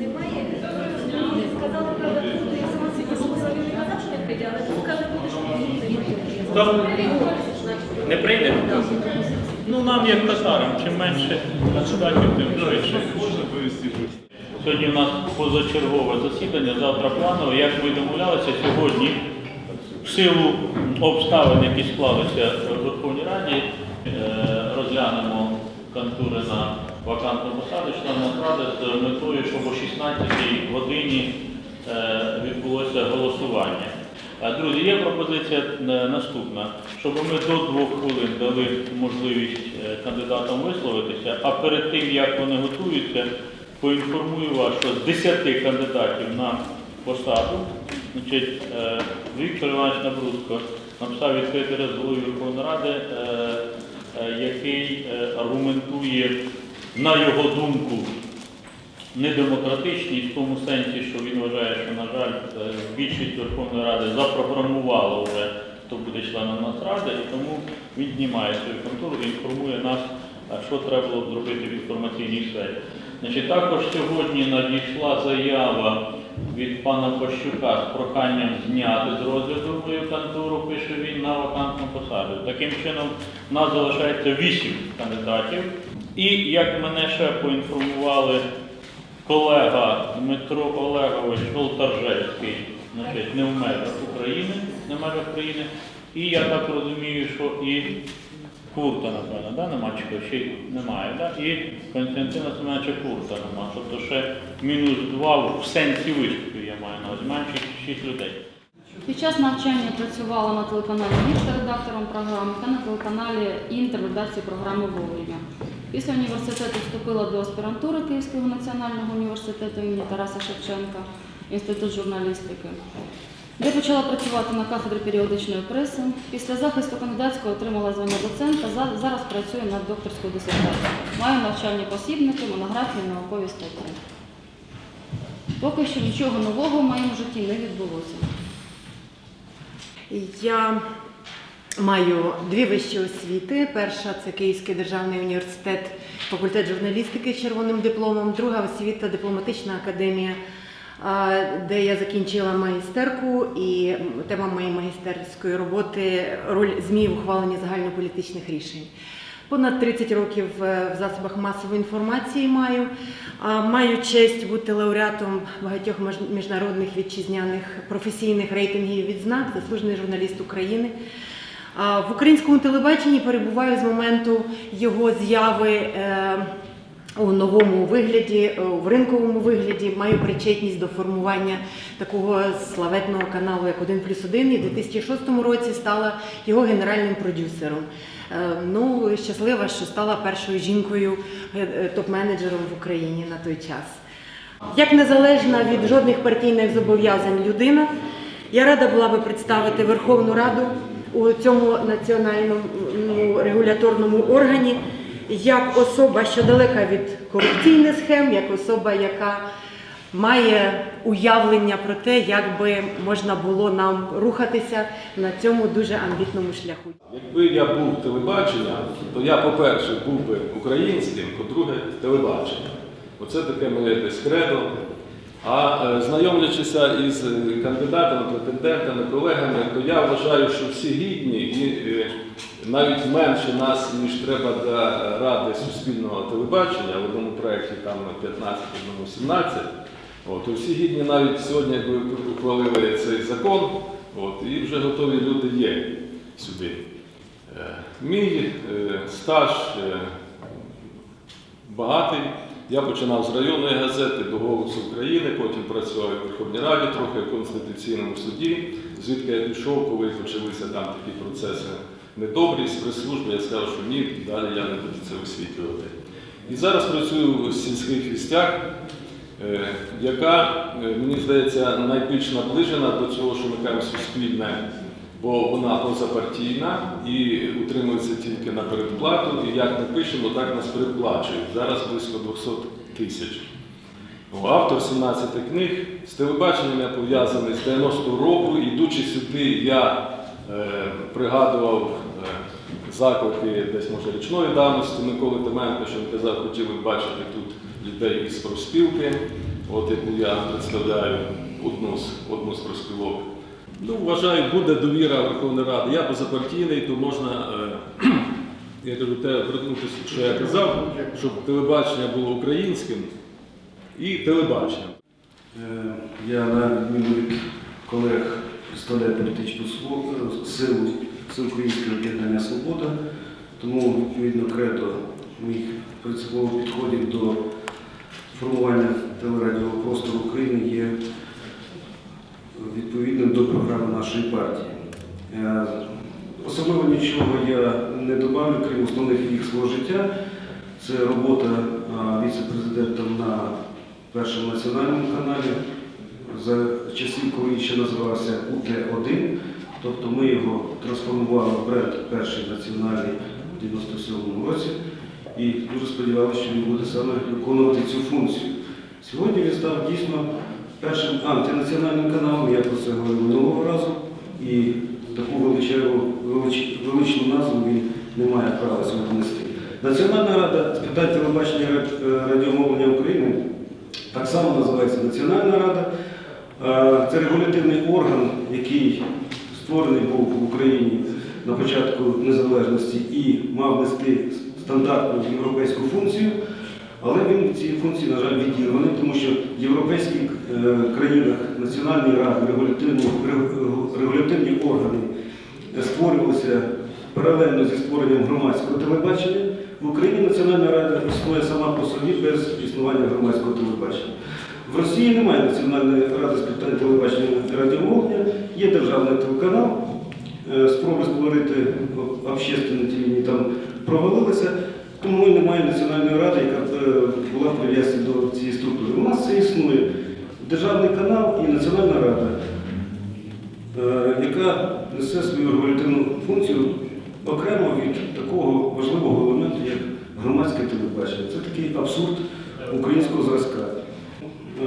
Немає. Сказали, правда, тут я сама собі сказала, не казав, що не прийде, але тут каже, буде, що не. Не прийде? Ну нам як татарам, чим менше кандидатів, тим швидше. Сьогодні у нас позачергове засідання, завтра планове. Як ми домовлялися, сьогодні в силу обставин, які склалися в Верховній Раді, е, розглянемо кандидатури на вакантну посаду члена Ради з метою, щоб о 16 годині е, відбулося голосування. Друзі, є пропозиція е, наступна, щоб ми до двох хвилин дали можливість е, кандидатам висловитися, а перед тим, як вони готуються, поінформую вас, що з 10 кандидатів на посаду, значить, Віктор Іванович Набрудко написав відкритий лист голові Верховної Ради, який аргументує, на його думку, недемократичність в тому сенсі, що він вважає, що, на жаль, е, більшість Верховної Ради запрограмувала вже, хто буде членом Нацради, і тому він знімає свою контору і інформує нас, що треба було зробити в інформаційній сфері. Значить, також сьогодні надійшла заява від пана Пащука з проханням зняти з розгляду мою контору, пише він на вакантну посаду. Таким чином, у нас залишається вісім кандидатів. І як мене ще поінформували колега Дмитро Олегович Волтаржевський, значить, не в межах України, не в межах країни. І я так розумію, що і Курта, напевно, да? нема чого, ще немає. Да? І Константина Семеновича Курта нема. Тобто ще мінус два в сенсі виступів я маю на менше шість людей. Під час навчання працювала на телеканалі «Вікта» редактором програми та на телеканалі «Інтер» редакції програми «Вовремя». Після університету вступила до аспірантури Київського національного університету імені Тараса Шевченка, Інститут журналістики, де почала працювати на кафедрі періодичної преси. Після захисту кандидатського отримала звання доцента, зараз працює над докторською дисертацією. Маю навчальні посібники, монографії, наукові статті. Поки що нічого нового в моєму житті не відбулося. Я маю дві вищі освіти. Перша це Київський державний університет, факультет журналістики з червоним дипломом, друга освіта дипломатична академія, де я закінчила магістерку, і тема моєї магістерської роботи роль ЗМІ в ухваленні загальнополітичних рішень. Понад 30 років е, в засобах масової інформації маю. Маю честь бути лауреатом багатьох міжнародних вітчизняних професійних рейтингів відзнак, заслужений журналіст України. В українському телебаченні перебуваю з моменту його зяви е, у новому вигляді, е, в ринковому вигляді. Маю причетність до формування такого славетного каналу, як 1 плюс 1, і в 2006 році стала його генеральним продюсером. Е, Ну, щаслива, що стала першою жінкою топ-менеджером в Україні на той час. Як незалежна від жодних партійних зобов'язань людина, я рада була би представити Верховну Раду у цьому національному регуляторному органі як особа, що далека від корупційних схем, як особа, яка має уявлення про те, як би можна було нам рухатися на цьому дуже амбітному шляху. Якби я був телебаченням, то я, по-перше, був би українським, по-друге, телебаченням. Оце таке моє десь кредо. А е, знайомлячися із е, кандидатами, претендентами, колегами, то я вважаю, що всі гідні і е, навіть менше нас, ніж треба для ради суспільного телебачення, в одному проєкті там 15, в одному 17. От, то всі гідні навіть сьогодні якби ухвалили цей закон, от, і вже готові люди є сюди. Мій стаж багатий. Я починав з районної газети до Голосу України, потім працював в Верховній Раді, трохи в Конституційному суді, звідки я пішов, коли почалися там такі процеси недобрі з прес-служби, я сказав, що ні, далі я не буду це висвітлювати. І зараз працюю в сільських вістях, е, яка, е, мені здається, найбільш наближена до цього, що ми кажемо суспільне, бо вона позапартійна і утримується тільки на передплату. І як ми пишемо, так нас передплачують. Зараз близько 200 тисяч. Автор 17 книг. З телебаченням я пов'язаний з 90-го року. Ідучи сюди, я е, пригадував е, заклики десь може річної давності Миколи Тименка, що він казав, хотіли б бачити тут людей із профспілки. от яку я представляю одну з, одну з профспілок. Ну, вважаю, буде довіра Верховної Ради. Я позапартійний, то можна, е, я кажу, те вернутися, що я казав, щоб телебачення було українським і телебаченням. Е, Я на відміну від колег представляю політичну силу Всеукраїнського об'єднання Свобода, тому відповідно кредо моїх принципових підходів до формування телерадіопростору України є відповідним до програми нашої партії. Е, Особливо нічого я не добавлю, крім основних їх свого життя. Це робота віце-президентом на першому національному каналі за часів, коли він ще називався УТ-1. Тобто ми його трансформували в бренд перший національний у 97-му році і дуже сподівалися, що він буде саме виконувати цю функцію. Сьогодні він став дійсно першим антинаціональним каналом, я про це говорив минулого разу, і таку величну назву він не має права сьогодні нести. Національна рада з питань телебачення е, радіомовлення України так само називається Національна рада. Е, Це регулятивний орган, який створений був в Україні на початку незалежності і мав нести стандартну європейську функцію. Але він ці функції, на жаль, відірваний, тому що в європейських е, країнах національні ради, регулятивні, органи створювалися паралельно зі створенням громадського телебачення. В Україні Національна рада існує сама по собі без існування громадського телебачення. В Росії немає Національної ради з питань телебачення і радіомовлення, є державний телеканал. Е, Спроби створити общественне телевізію там провалилися, тому і немає національної ради, яка е, була в прив'язці до цієї структури. У нас це існує державний канал і Національна рада, е, яка несе свою регулятивну функцію окремо від такого важливого елементу, як громадське телебачення. Це такий абсурд українського зразка.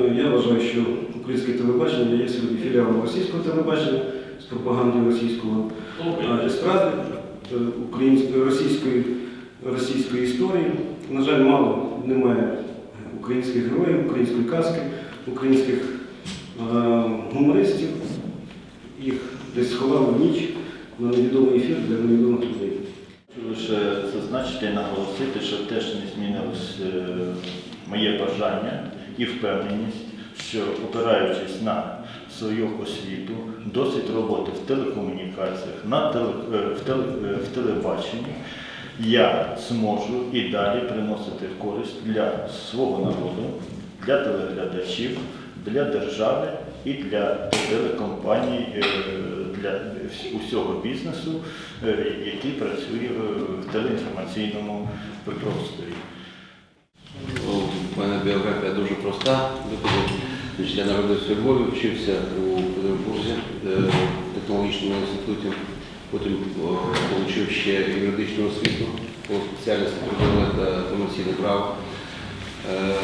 Е, Я вважаю, що українське телебачення є сьогодні філіалом російського телебачення з пропагандою російського естради, російської, російської історії. На жаль, мало немає українських героїв, української казки, українських е, гумористів. Їх десь сховали в ніч на невідомий ефір для невідомих людей. Лише зазначити і наголосити, що теж не змінилось е, моє бажання і впевненість, що опираючись на свою освіту, досить роботи в телекомунікаціях, на теле, е, в, теле, в телебаченні, я зможу і далі приносити користь для свого народу, для телеглядачів, для держави і для телекомпаній, е, для усього бізнесу, е, який працює в телеінформаційному просторі. У мене біографія дуже проста. Я народився у Львові, вчився у Петербурзі е, технологічному інституті. Потім отримав ще юридичну освіту по спеціальності трудове та комерційне право. Е,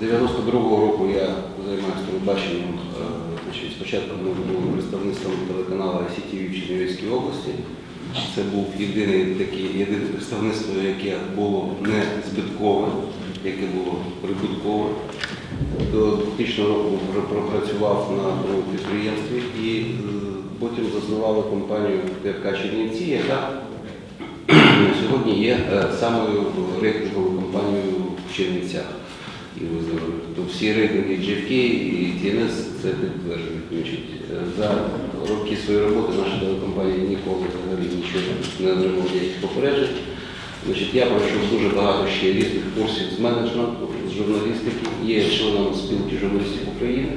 З 92-го року я займаюся телебаченням. Е, Спочатку був представництвом телеканалу ICTV в Чернівецькій області. Це був єдине таке єдине представництво, яке було не збиткове, яке було прибуткове. До 2000 року пропрацював на підприємстві і е, потім заснували компанію ТРК Чернівці, яка сьогодні є е, самою рейтинговою компанією в Чернівцях. І то всі рейтинги GFK і TNS це підтверджують. Е, За роки своєї роботи наша телекомпанія ніколи взагалі нічого не отримала ніяких попереджень. Значить, я пройшов дуже багато ще різних курсів з менеджменту, з журналістики, є членом спілки журналістів України.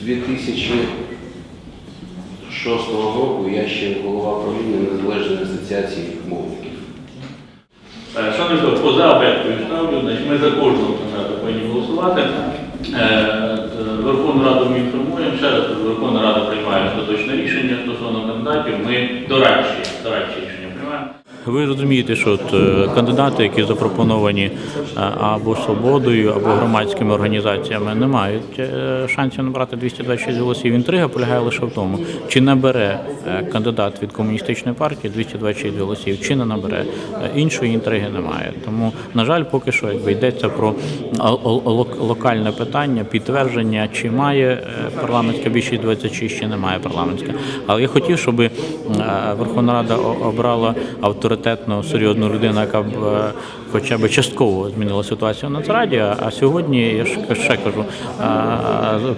Е, З 2006 року я ще голова правління Незалежної асоціації мовників. Е, Шановні колеги, поза абеткою ставлю, значить, ми за кожного кандидата повинні голосувати. Е, е, Верховну Раду ми інформуємо, ще раз Верховна Рада приймає остаточне рішення стосовно кандидатів. Ми дорадчі, дорадчі рішення. Ви розумієте, що от, е, кандидати, які запропоновані е, або свободою, або громадськими організаціями, не мають е, шансів набрати 226 голосів. Інтрига полягає лише в тому, чи набере кандидат від комуністичної партії 226 голосів, чи не набере. Іншої інтриги немає. Тому, на жаль, поки що якби йдеться про локальне питання, підтвердження, чи має парламентська більшість 26, чи не має парламентська. Але я хотів, щоб Верховна Рада обрала авторитетну, серйозну людину, яка б е, хоча б частково змінила ситуацію в Нацраді. А сьогодні я ще кажу,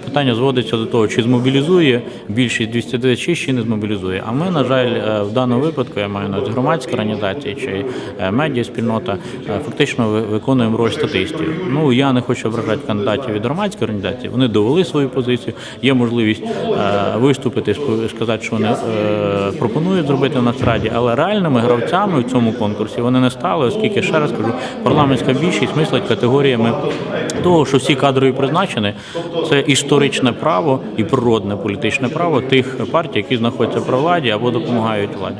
питання зводиться до того, чи змобілізує більшість 226, чи не змобілізує. А ми, на жаль, е, в даному випадку я маю на громадські організації чи е, медіаспільнота е, фактично ви- виконуємо роль статистів. Ну я не хочу ображати кандидатів від громадської організації. Вони довели свою позицію. Є можливість виступити, сказати, що вони пропонують зробити в Нацраді, але реальними гравцями в цьому конкурсі вони не стали, оскільки ще раз кажу, парламентська більшість мислить категоріями того, що всі кадрові призначені це історичне право і природне політичне право тих партій, які знаходяться при владі або допомагають владі.